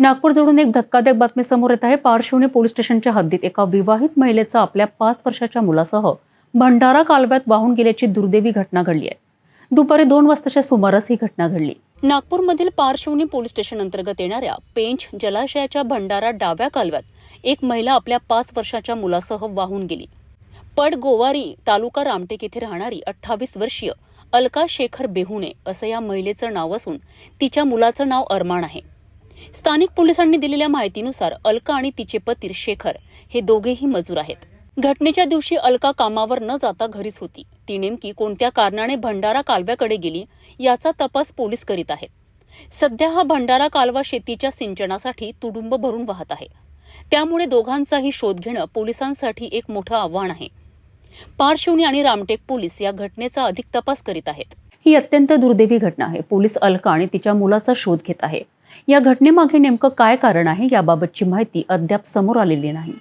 नागपूर जोडून एक धक्कादायक बातमी समोर येत आहे. पारशिवनी पोलीस स्टेशनच्या हद्दीत एका विवाहित महिलेचा आपल्या पाच वर्षाच्या मुलासह भंडारा कालव्यात वाहून गेल्याची दुर्दैवी घटना घडली आहे. दुपारी दोन वाजताच्या सुमारास ही घटना घडली. नागपूरमधील पारशिवनी पोलीस स्टेशन अंतर्गत येणाऱ्या पेंच जलाशयाच्या भंडारा डाव्या कालव्यात एक महिला आपल्या पाच वर्षाच्या मुलासह वाहून गेली. पड गोवारी तालुका रामटेक येथे राहणारी अठ्ठावीस वर्षीय अलका शेखर बेहुणे असं या महिलेचं नाव असून तिच्या मुलाचं नाव अरमान आहे. स्थानिक पोलिसांनी दिलेल्या माहितीनुसार अलका आणि तिचे पती शेखर हे दोघेही मजूर आहेत. घटनेच्या दिवशी अलका कामावर न जाता घरीच होती. ती नेमकी कोणत्या कारणाने भंडारा कालव्याकडे गेली याचा तपास पोलीस करीत आहेत. सध्या हा भंडारा कालवा शेतीच्या सिंचनासाठी तुडुंब भरून वाहत आहे. त्यामुळे दोघांचाही शोध घेणं पोलिसांसाठी एक मोठं आव्हान आहे. पारशिवनी आणि रामटेक पोलीस या घटनेचा अधिक तपास करीत आहेत. ही अत्यंत दुर्दैवी घटना आहे. पोलीस अलका आणि तिच्या मुलाचा शोध घेत आहे. या घटनेमागे नेमकं काय कारण आहे याबाबतची माहिती अद्याप समोर आलेली नाही.